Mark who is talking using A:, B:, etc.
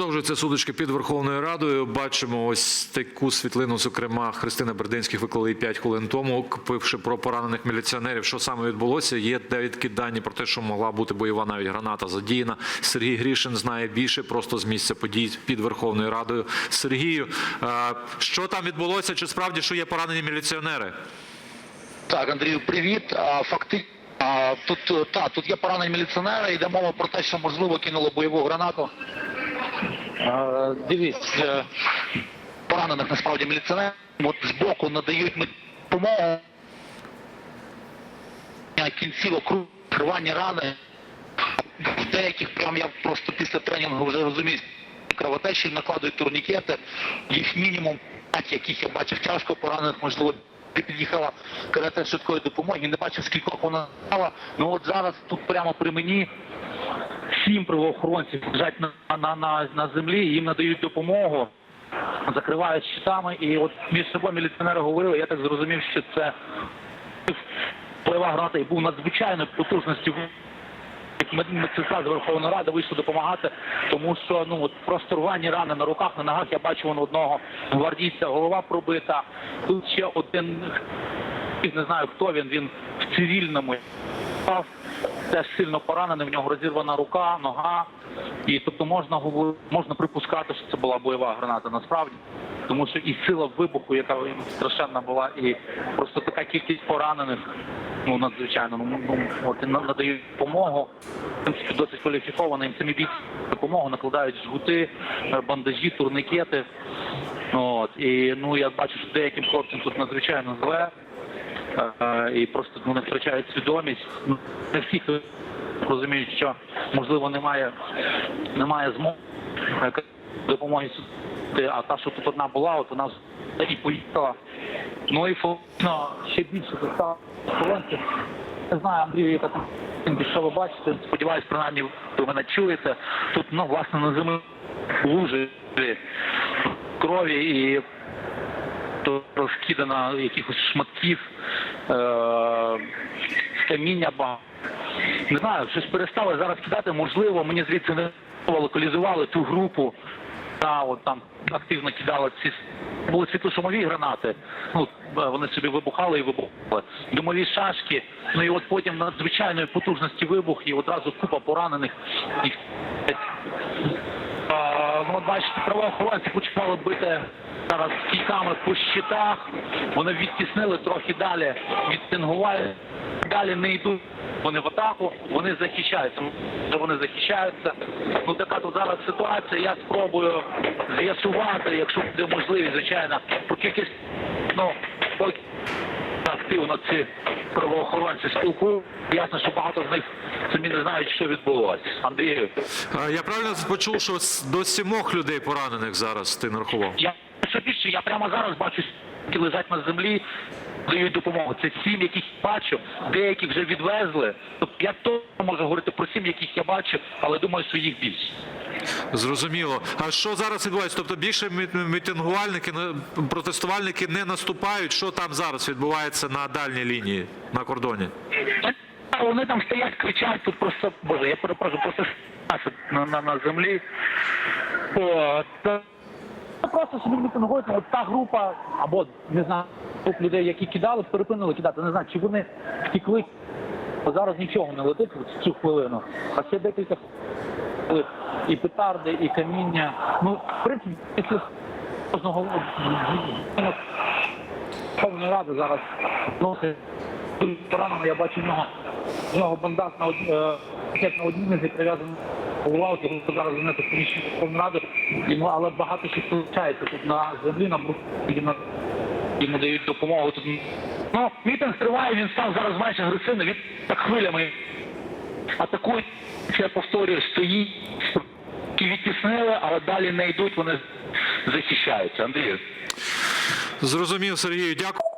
A: Продовжуються судочки під Верховною Радою. Бачимо ось таку світлину. Зокрема, Христина Бердинських виклали 5 хвилин тому, пивши про поранених міліціонерів. Що саме відбулося? Є деякі дані про те, що могла бути бойова навіть граната задіяна. Сергій Грішин знає більше просто з місця подій під Верховною Радою. Сергію, що там відбулося? Чи справді що є поранені міліціонери?
B: Так, Андрію, привіт. Факти... Тут, та, тут є поранені міліціонери, йде мова про те, що можливо кинуло бойову гранату. А, дивіться, е, поранених насправді міліціонерів от збоку надають допомогу. Кінцівок, рвані рани. В деяких прям я просто після тренінгу вже розумію, кровотечі накладують турнікети, їх мінімум 5, яких я бачив тяжко поранених, можливо, під'їхала карета швидкої допомоги, не бачив скількох вона стала. Ну от зараз тут прямо при мені сім правоохоронців лежать на, на, на, на землі, їм надають допомогу, закривають щитами, і от між собою міліціонери говорили, я так зрозумів, що це бойова граната і був надзвичайної потужності Мед- медсестра з Верховної Ради вийшла допомагати, тому що ну от просто рвані рани на руках, на ногах. Я бачу вон одного гвардійця, голова пробита. Тут ще один не знаю хто він. Він в цивільному Впав, теж сильно поранений. В нього розірвана рука, нога. І тобто можна можна припускати, що це була бойова граната насправді. Тому що і сила вибуху, яка страшенна була, і просто така кількість поранених, ну надзвичайно ну, ну от надають допомогу. Принципі, досить кваліфіковано, їм самі бійці допомогу накладають жгути, е, бандажі, турникети. От і ну я бачу, що деяким хлопцям тут надзвичайно зле. І просто вони втрачають свідомість. Ну, Не всі розуміють, що можливо немає, немає змоги допомоги сюди, а та, що тут одна була, от вона і поїхала. Ну і фактично ще більше колонців. Не знаю, Андрію, яка там що ви бачите. Сподіваюсь, принаймні ви мене чуєте. Тут ну власне на землі лужи крові і то розкидано якихось шматків, е- каміння. Не знаю, щось перестали зараз кидати. Можливо, мені звідси не локалізували ту групу. Та от там активно кидали ці були світлошумові гранати. Ну е, вони собі вибухали і вибухали. Димові шашки. Ну і от потім надзвичайної потужності вибух і одразу купа поранених. Ну, от бачите, правоохоронці почали бити зараз кійками по щитах. Вони відтіснили трохи далі, відтингували, далі не йдуть. Вони в атаку, вони захищаються. Вони захищаються. Ну така тут зараз ситуація. Я спробую з'ясувати, якщо буде можливість, звичайно, по кількість ну поки активно ці правоохоронці спілкують. Ясно, що багато з них самі не знають, що відбулося. Андрію.
A: Е, Я правильно почув, що до сімох людей поранених зараз ти нарахував?
B: Я більше, я прямо зараз бачу, які лежать на землі, дають допомогу. Це сім, яких бачу, деякі вже відвезли. Тобто я то можу говорити про сім, яких я бачу, але думаю, що їх більше.
A: Зрозуміло. А що зараз відбувається? Тобто більше мітингувальники, протестувальники не наступають. Що там зараз відбувається на дальній лінії на кордоні?
B: Вони там стоять, кричать, тут просто, боже, я перепрошую, просто на, на, на землі. О, та- просто собі мітингують, от та група, або, не знаю, груп людей, які кидали, припинили кидати, не знаю, чи вони втекли. Зараз нічого не летить в цю хвилину, а ще декілька і петарди, і каміння. Ну, в принципі, після кожного Верховної Ради зараз носить поранено, я бачу в нього, в нього бандаж на, е, пакет на одній нозі прив'язаний от його зараз занесли в приміщення Верховної Ради, але багато що виходить. Тут на землі, на брухті, на йому дають допомогу. Тут ну, мітинг триває, він став зараз менш агресивний, він так хвилями атакують, ще я повторюю, стоїть, відтіснили, але далі не йдуть, вони захищаються. Андрію.
A: Зрозумів, Сергію. Дякую.